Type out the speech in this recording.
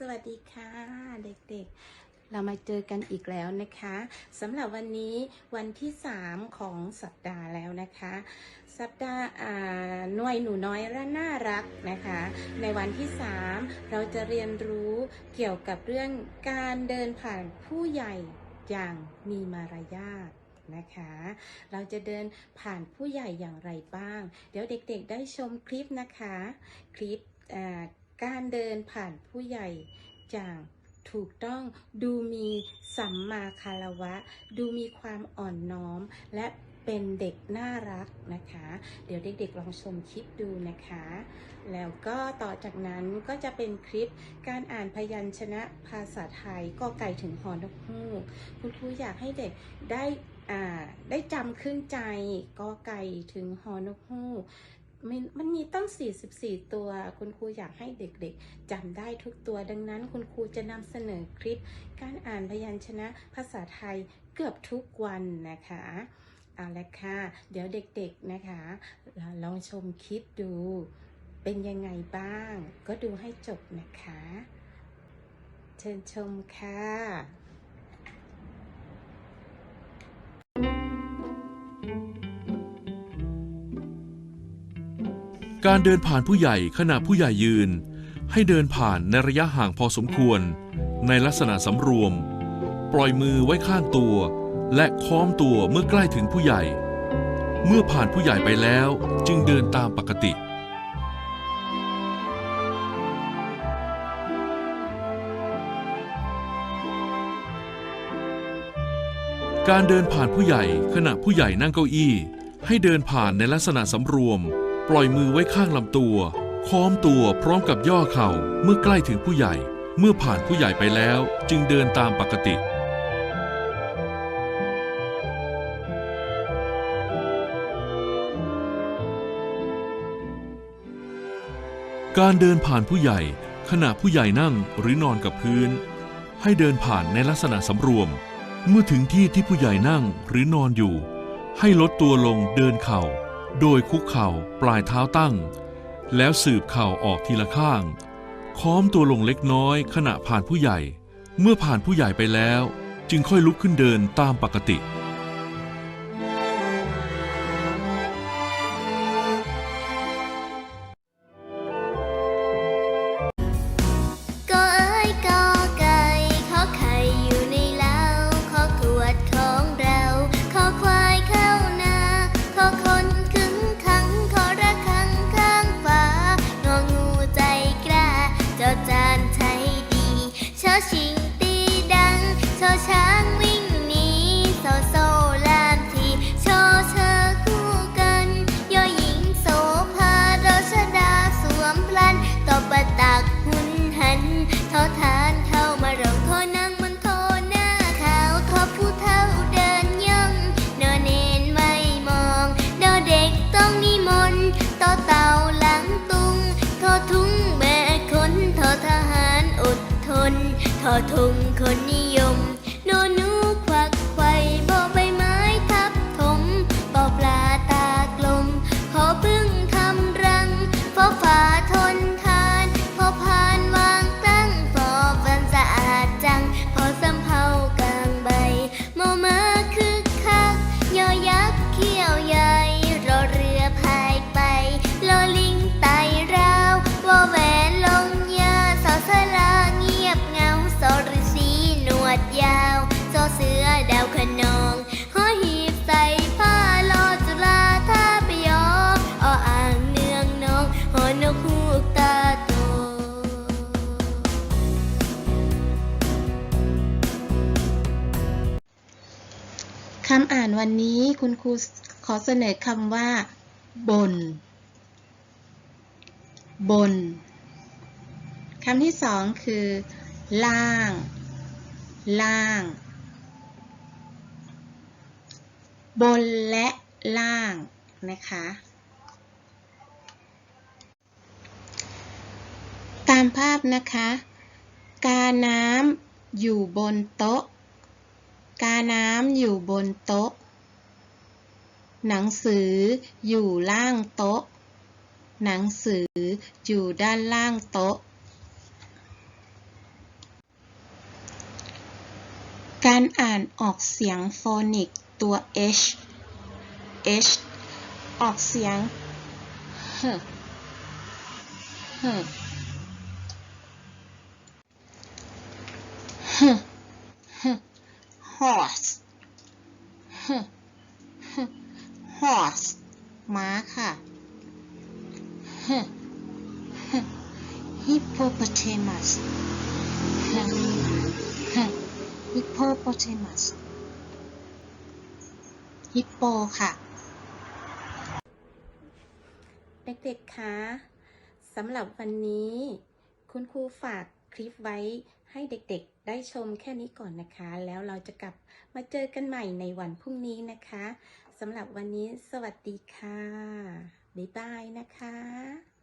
สวัสดีค่ะ เด็กๆ เรามาเจอกันอีกแล้วนะคะสำหรับวันนี้วันที่ 3 ของสัปดาห์แล้วนะคะ สัปดาห์หน่วยหนูน้อยและน่ารักนะคะ ในวันที่ 3 เราจะเรียนรู้เกี่ยวกับเรื่องการเดินผ่านผู้ใหญ่อย่างมีมารยาทนะคะ เราจะเดินผ่านผู้ใหญ่อย่างไรบ้าง เดี๋ยวเด็กๆได้ชมคลิปนะคะ คลิปอ่า การเดินผ่านผู้ใหญ่อย่างถูกต้องดูมีสัมมาคารวะ ดูมีความอ่อนน้อม และเป็นเด็กน่ารักนะคะ เดี๋ยวเด็กๆลองชมคลิปดูนะคะ แล้วก็ต่อจากนั้นก็จะเป็นคลิปการอ่านพยัญชนะภาษาไทยก็ไก่ถึงหอนกฮูกคุณครูอยากให้เด็กได้อ่าได้จำขึ้นใจก็ไก่ถึงหอนกฮูก มันมันมีตั้ง 44 ตัว คุณครูอยากให้เด็กๆจำได้ทุกตัว ดังนั้นคุณครูจะนำเสนอคลิป การอ่านพยัญชนะภาษาไทยเกือบทุกวันนะคะเอาละค่ะ เดี๋ยวเด็กๆนะคะ ลองชมคลิปดู เป็นยังไงบ้าง ก็ดูให้จบนะคะ เชิญชมค่ะ การเดินผ่านผู้ใหญ่ขณะผู้ใหญ่ยืน ให้เดินผ่านในระยะห่างพอสมควร ในลักษณะสำรวม ปล่อยมือไว้ข้างตัว และค้อมตัวเมื่อใกล้ถึงผู้ใหญ่ เมื่อผ่านผู้ใหญ่ไปแล้วจึงเดินตามปกติการเดินผ่านผู้ใหญ่ขณะผู้ใหญ่นั่งเก้าอี้ ให้เดินผ่านในลักษณะสำรวม ปล่อยมือไว้ข้างลำตัว ค้อมตัวพร้อมกับย่อเข่าเมื่อใกล้ถึงผู้ใหญ่ เมื่อผ่านผู้ใหญ่ไปแล้ว จึงเดินตามปกติ การเดินผ่านผู้ใหญ่ ขณะผู้ใหญ่นั่งหรือนอนกับพื้น ให้เดินผ่านในลักษณะสำรวม เมื่อถึงที่ที่ผู้ใหญ่นั่งหรือนอนอยู่ ให้ลดตัวลงเดินเข่า โดยคุกเข่าปลายเท้าตั้ง แล้วสืบเข่าออกทีละข้าง ค้อมตัวลงเล็กน้อยขณะผ่านผู้ใหญ่ เมื่อผ่านผู้ใหญ่ไปแล้ว จึงค่อยลุกขึ้นเดินตามปกติ ทอทุงคนนิยมโนนูำอ่านวันนี้คุณครูขอเสนอคำว่าบน บน คำที่สองคือ ล่าง ล่าง บนและล่างนะคะ ตามภาพนะคะ กาน้ำอยู่บนโต๊ะ กาน้ำอยู่บนโต๊ะ หนังสืออยู่ล่างโต๊ะ หนังสืออยู่ด้านล่างโต๊ะ การอ่านออกเสียงโฟนิกตัว h h ออกเสียง h h horse h h horse ม้าค่ะ h h hippopotamus h h hippopotamus ฮิปโปค่ะ เด็กๆ คะสำหรับวันนี้ คุณครูฝากคลิปไว้ให้เด็กๆ ได้ชมแค่นี้ก่อนนะคะ แล้วเราจะกลับมาเจอกันใหม่ในวันพรุ่งนี้นะคะสำหรับวันนี้สวัสดีค่ะ บ๊ายบายนะคะ